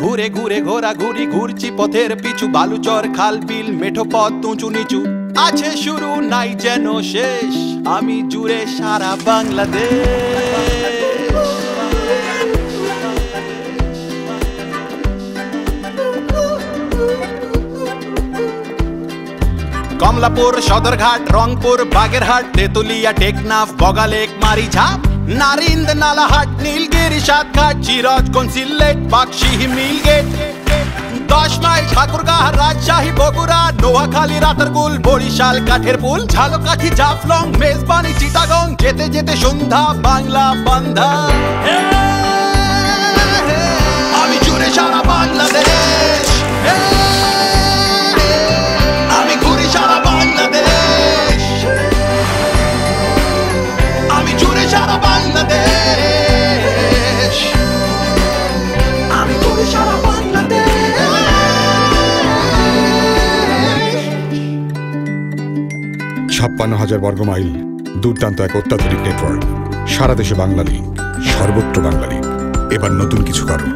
ঘুরে ঘুরে ঘোরা ঘুরি ঘুরছি পথের পিছু, বালুচর, খাল, বিল, মেঠো পথ, উঁচু নিচু। আছে শুরু নাই যেন শেষ, আমি জুড়ে সারা বাংলাদেশ। কমলাপুর সদরঘাট, রংপুর বাগেরহাট, তেতুলিয়া, টেকনাফ, বগালেক, মারিঝাপ। নারিন্দ নালাহাট নীলগিরি, সাতঘাট চিরজগঞ্জ সিল্লেট বাক্সি মিলগেট দশ মাইল ঠাকুরগাহ রাজশাহী, বগুড়া, নোয়াখালী, রাতারগুল, বরিশাল কাঠের পুল ঝালকাঠি, জাফলং, মেজবানি, চিটাগং, যেতে যেতে সন্ধ্যা, বাংলা বান্ধা। ছাপ্পান্ন হাজার বর্গমাইল, দুর্দান্ত এক অত্যাধুনিক নেটওয়ার্ক সারা দেশে বাংলা লিঙ্ক সর্বত্র বাংলা লিঙ্ক এবার নতুন কিছু করো।